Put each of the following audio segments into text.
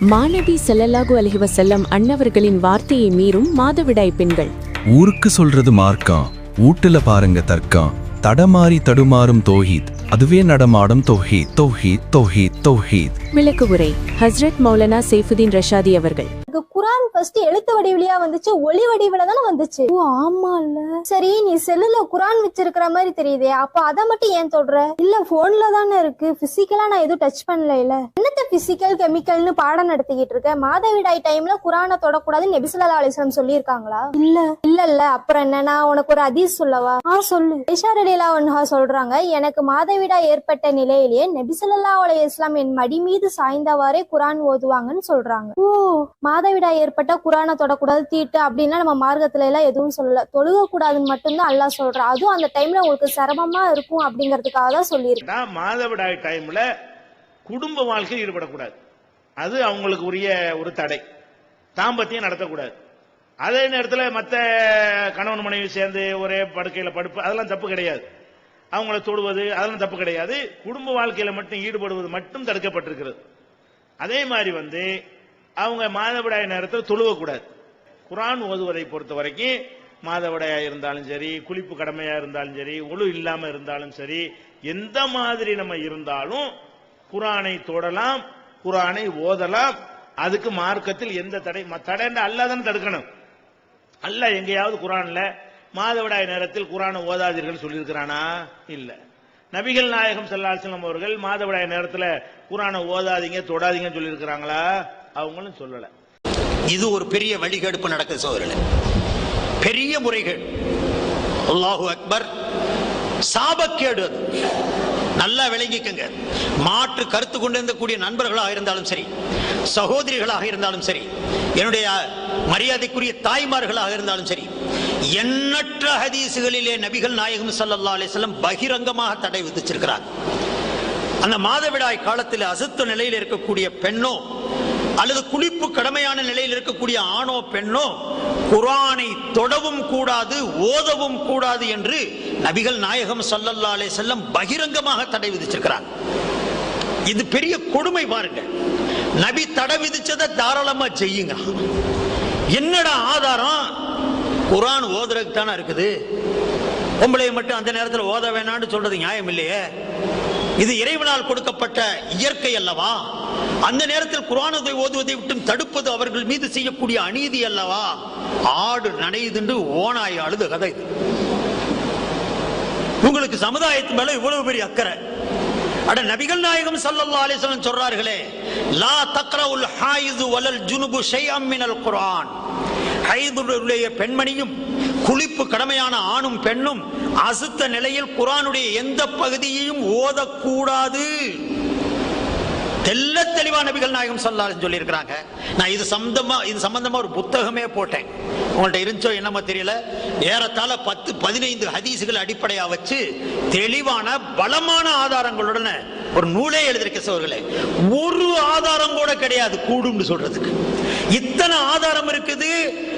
மாநபி ஸல்லல்லாஹு அலைஹி வஸல்லம் அன்னவர்களின் வார்த்தையை மீறும் மாதவிடாய் பெண்கள். ஊருக்கு சொல்றது மார்க்கம் ஊட்டுல பாருங்க தர்க்கம். தடமாறி தடுமாறும் தோஹீத் அதுவே நடமாடும் தௌஹீத் தௌஹீத் தௌஹீத் தௌஹீத். விளக்கு உரை ஹஸ்ரத் மௌலானா சைஃபுதீன் ரஷாதி அவர்கள். குரான் ஃபர்ஸ்ட் எழுத்து வடிவிலையா வந்துச்சு ஒளி வடிவில தானே வந்துச்சு. ஓ ஆமா இல்ல சரி நீ செல்லுல குரான் வச்சிருக்கிற மாதிரி தெரியுதே அப்ப அத மட்டும் ஏன் தொடுற? இல்ல போன்ல தானே இருக்கு. பிசிக்கலா நான் எதுவும் டச் பண்ணல இல்ல என்னத்த பிசிக்கல் கெமிக்கல்னு பாடம் நடத்திக்கிட்டு இருக்க. மாதவிடாய் டைம்ல குரானை தொடக்கூடாதுன்னு நெபிசுல்லா அலிஸ்லாம் சொல்லியிருக்காங்களா? இல்ல. இல்ல இல்ல. அப்புறம் என்ன நான் உனக்கு ஒரு அதீஸ் சொல்லவா? ஆ சொல்லு. ஐஷா ரெடியிலா ஒன்ஹா சொல்றாங்க எனக்கு மாதவிடாய் ஏற்பட்ட நிலையிலேயே நெபிசுல்லா அலி இஸ்லாம் என் மடி மீது சாய்ந்தவாறே குரான் ஓதுவாங்கன்னு சொல்றாங்க. ஓ மாதவிடாய் ஏற்பட்ட குரானை தொடக்கூடாது தீட்டு அப்படின்னா நம்ம மார்க்கத்துல எல்லாம் எதுவும் சொல்லல. தொழுக கூடாதுன்னு மட்டும்தான் அல்லா சொல்றான். அதுவும் அந்த டைம்ல உங்களுக்கு சிரமமா இருக்கும் அப்படிங்கறதுக்காக தான் சொல்லியிருக்கேன் மாதவிடாய் டைம்ல குடும்ப வாழ்க்கையில் ஈடுபடக்கூடாது. அது அவங்களுக்கு உரிய ஒரு தடை. தாம்பத்தியம் நடத்தக்கூடாது. அதே நேரத்தில் மற்ற கணவன் மனைவி சேர்ந்து ஒரே படுக்கையில் படுப்பு அதெல்லாம் தப்பு கிடையாது. அவங்கள தொடுவது அதெல்லாம் தப்பு கிடையாது. குடும்ப வாழ்க்கையில் மட்டும் ஈடுபடுவது மட்டும் தடுக்கப்பட்டிருக்கிறது. அதே மாதிரி வந்து அவங்க மாதவிடாய் நேரத்தில் தொழுவக்கூடாது. குரான் ஓதுவதை பொறுத்த வரைக்கும் மாதவிடாயா இருந்தாலும் சரி குளிப்பு கடமையா இருந்தாலும் சரி ஒழு இல்லாம இருந்தாலும் சரி எந்த மாதிரி நம்ம இருந்தாலும் குரானை தொடலாம் குரானை ஓதலாம். அதுக்கு மார்க்கத்தில் எந்த தடை ம- தடைன்னா தானே தடுக்கணும். அல்ல எங்கேயாவது குரான்ல மாதவிடாய் நேரத்தில் குரானை ஓதாதீர்கள் சொல்லியிருக்கிறானா? இல்ல. நபிகள் நாயகம் செல்லாசலம் அவர்கள் மாதவிடாய் நேரத்தில் குரானை ஓதாதீங்க தொடாதீங்கன்னு சொல்லியிருக்கிறாங்களா? அவங்களும் சொல்லல. இது ஒரு பெரிய வழிகெடுப்பு நடக்குது சோதரில் பெரிய முறைகள் அல்லாஹு அக்பர் சாபக்கேடு அது. நல்லா விளங்கிக்கங்க. மாற்று கருத்து கொண்டிருந்தக்கூடிய நண்பர்களாக இருந்தாலும் சரி சகோதரிகளாக இருந்தாலும் சரி என்னுடைய மரியாதைக்குரிய தாய்மார்களாக இருந்தாலும் சரி எண்ணற்ற ஹதீசுகளிலே நபிகள் நாயகம் சல்லா அலிஸ்லம் பகிரங்கமாக தடை விதிச்சிருக்கிறார். அந்த மாதவிடாய் காலத்தில் அசுத்த நிலையில் இருக்கக்கூடிய பெண்ணோ அல்லது குளிப்பு கடமையான நிலையில் இருக்கக்கூடிய ஆணோ பெண்ணோ குரானை தொடவும் கூடாது ஓதவும் கூடாது என்று நபிகள் நாயகம் சல்லல்லா அலே செல்லம் பகிரங்கமாக தடை விதிச்சிருக்கிறார். இது பெரிய கொடுமை பாருங்க. நபி தடை விதிச்சதை தாராளமா செய்யுங்க. என்னடா ஆதாரம்? குரான் ஓதுறதுக்கு தானே இருக்குது. பொம்பளை மட்டும் அந்த நேரத்தில் ஓத வேணான்னு சொல்றது நியாயம் இல்லையே? இது இறைவனால் கொடுக்கப்பட்ட இயற்கை அல்லவா? அந்த நேரத்தில் குரானதை ஓதுவதை விட்டும் தடுப்பது அவர்கள் மீது செய்யக்கூடிய அநீதி அல்லவா? ஆடு நனையுதுண்டு ஓனாய் அழுத கதை உங்களுக்கு சமுதாயத்து மேல இவ்வளவு பெரிய அக்கறை. அட நபிகள் நாயகம் சல்லல்லா அலைஹி சொல்றார்களே லா தக்ரவுல் ஹாயிது வலல் ஜுனுபு ஷை அம்மினல் குரான் ஹைதுடைய பெண்மணியும் குளிப்பு கடமையான ஆணும் பெண்ணும் அசுத்த நிலையில் குரானுடைய எந்த பகுதியையும் ஓதக்கூடாது. தெல்ல தெளிவா நபிகள் நாயகம் சொல்லாருன்னு சொல்லியிருக்கிறாங்க. நான் இது சம்பந்தமா இது சம்பந்தமா ஒரு புத்தகமே போட்டேன். உங்கள்ட்ட இருந்துச்சோ என்னமோ தெரியல. ஏறத்தாழ பத்து பதினைந்து ஹதீசுகள் அடிப்படையா வச்சு தெளிவான பலமான ஆதாரங்களுடன் ஒரு நூலே எழுதியிருக்க சோர்களே ஒரு ஆதாரம் கூட கிடையாது கூடும்னு சொல்றதுக்கு. இத்தனை ஆதாரம் இருக்குது?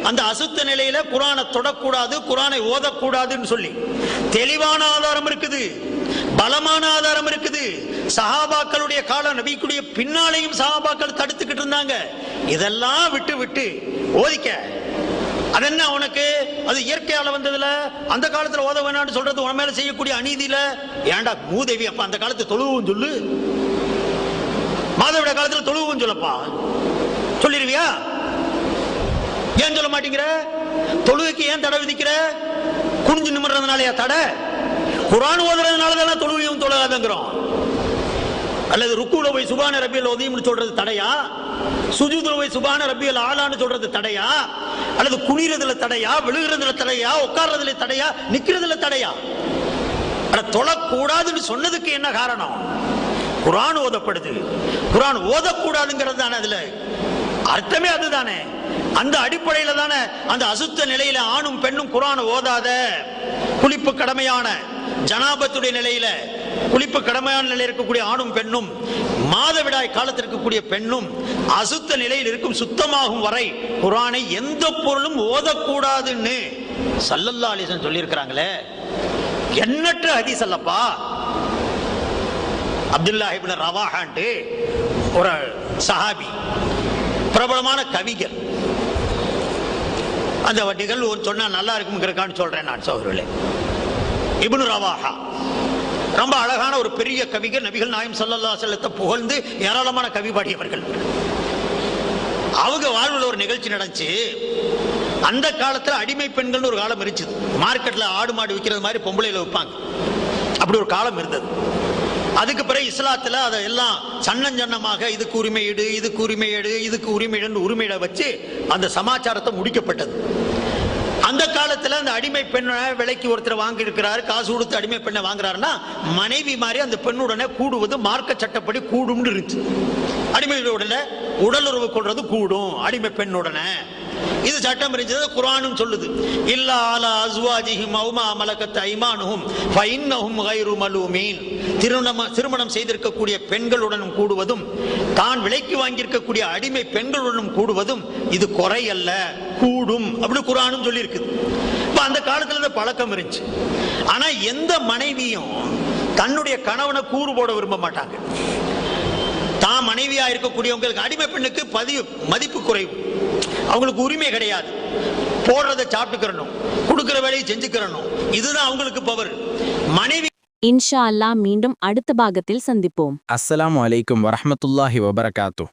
அந்த அசுத்த நிலையில குரானை தொடக்கூடாது குரானை ஓதக்கூடாதுன்னு சொல்லி. தெளிவான ஆதாரம் இருக்குது. பலமான ஆதாரம் இருக்குது. சஹாபாக்களுடைய காலம் நபிக்குடைய பின்னாலையும் சஹாபாக்கள் தடுத்துக்கிட்டு இருந்தாங்க. இதெல்லாம் விட்டு விட்டு ஓதிக்க. அது என்ன உனக்கு? அது இயற்கையால வந்ததுல? அந்த காலத்துல ஓத வேணாம்னு சொல்றது உன் மேல செய்யக்கூடிய அநீதியில? ஏன்டா மூதேவி அப்ப அந்த காலத்து தொழுவும் சொல்லு. மாதவிட காலத்துல தொழுவும் சொல்லப்பா. சொல்லிருவியா? ஏன் சொல்ல மாட்டேங்கிற? தொழுகைக்கு ஏன் தடை விதிக்கிற? குனிஞ்சு நிமிடுறதுனாலயா தடை? குரான் ஓதுறதுனால தானே தொழுகையும் தொழாதங்கிறோம். அல்லது ருக்குல போய் சுபான ரபியல் உதயம்னு சொல்றது தடையா? சுஜூதுல போய் சுபான ரபியல் ஆளான்னு சொல்றது தடையா? அல்லது குனிறதுல தடையா? விழுகிறதுல தடையா? உட்கார்றதுல தடையா? நிக்கிறதுல தடையா? ஆனா தொழக்கூடாதுன்னு சொன்னதுக்கு என்ன காரணம்? குரான் ஓதப்படுது. குரான் ஓதக்கூடாதுங்கிறது தானே அதுல. அர்த்தமே அதுதானே? அந்த அடிப்படையில தானே அந்த அசுத்த நிலையில ஆணும் பெண்ணும் குரான் ஓதாத? குளிப்பு கடமையான ஜனாபத்துடைய நிலையில குளிப்பு கடமையான நிலையில் இருக்கக்கூடிய ஆணும் பெண்ணும் மாதவிடாய் காலத்தில் இருக்கக்கூடிய பெண்ணும் அசுத்த நிலையில் இருக்கும் சுத்தமாகும் வரை குரானை எந்த பொருளும் ஓதக்கூடாதுன்னு சல்லல்லா அலிசன் சொல்லியிருக்கிறாங்களே? எண்ணற்ற ஹதீஸ் அல்லப்பா. அப்துல்லா ரவாஹான்ட்டு ஒரு சஹாபி பிரபலமான கவிஞர். அந்த நிகழ்வு ஒன்று சொன்னா நல்லா இருக்குங்கிறக்கான்னு சொல்றேன் நான் சோதரர்களே இபுனு ரவாஹா. ரொம்ப அழகான ஒரு பெரிய கவிஞர் நபிகள் நாயம் ஸல்லல்லாஹு செல்லத்தை புகழ்ந்து ஏராளமான கவி பாடியவர்கள். அவங்க வாழ்வில் ஒரு நிகழ்ச்சி நடந்துச்சு. அந்த காலத்துல அடிமை பெண்கள்னு ஒரு காலம் இருந்துச்சு. மார்க்கெட்ல ஆடு மாடு விற்கிறது மாதிரி பொம்பளையில் விற்பாங்க அப்படி ஒரு காலம் இருந்தது. அதுக்கு பிறகு இஸ்லாத்துல அதை எல்லாம் சன்னம் சன்னமாக இதுக்கு உரிமை இதுக்கு உரிமை எடு இதுக்கு உரிமை உரிமையிட வச்சு அந்த சமாச்சாரத்தை முடிக்கப்பட்டது. அந்த காலத்துல அந்த அடிமை பெண்ணை விலைக்கு ஒருத்தர் வாங்கி இருக்கிறாரு காசு கொடுத்து அடிமை பெண்ணை வாங்குறாருன்னா மனைவி மாதிரி அந்த பெண்ணுடனே கூடுவது மார்க்க சட்டப்படி கூடும்னு இருந்துச்சு. அடிமையுடனே உடலுறவு கொள்றது கூடும் அடிமை பெண்ணுடனே இது சட்டம் இருந்தது குரானும் சொல்லுது. இல்லா அலா அஸ்வாஜிஹிம் அவுமா மலக்கத் ஐமானுஹும் ஃபைன்னஹும் கைரு மலூமீன். திருமணம் திருமணம் செய்திருக்கக்கூடிய பெண்களுடனும் கூடுவதும் தான் விலைக்கு வாங்கியிருக்கக்கூடிய அடிமை பெண்களுடனும் கூடுவதும் இது குறை அல்ல கூடும் அப்படி குரானும் சொல்லியிருக்குது இப்போ அந்த காலத்துல இந்த பழக்கம் இருந்துச்சு. ஆனா எந்த மனைவியும் தன்னுடைய கணவனை கூறு போட விரும்ப மாட்டாங்க. தான் மனைவியா இருக்கக்கூடியவங்களுக்கு அடிமை பெண்ணுக்கு பதிவு மதிப்பு குறைவு. அவங்களுக்கு உரிமை கிடையாது. போடுறதை சாப்பிட்டுக்கிறணும். கொடுக்கிற வேலையை செஞ்சுக்கிறணும். இதுதான் அவங்களுக்கு பவர் மனைவி இன்ஷா அல்லாஹ் மீண்டும் அடுத்த பாகத்தில் சந்திப்போம். அஸ்ஸலாமு அலைக்கும் வரஹ்மத்துல்லாஹி வபரகாத்து.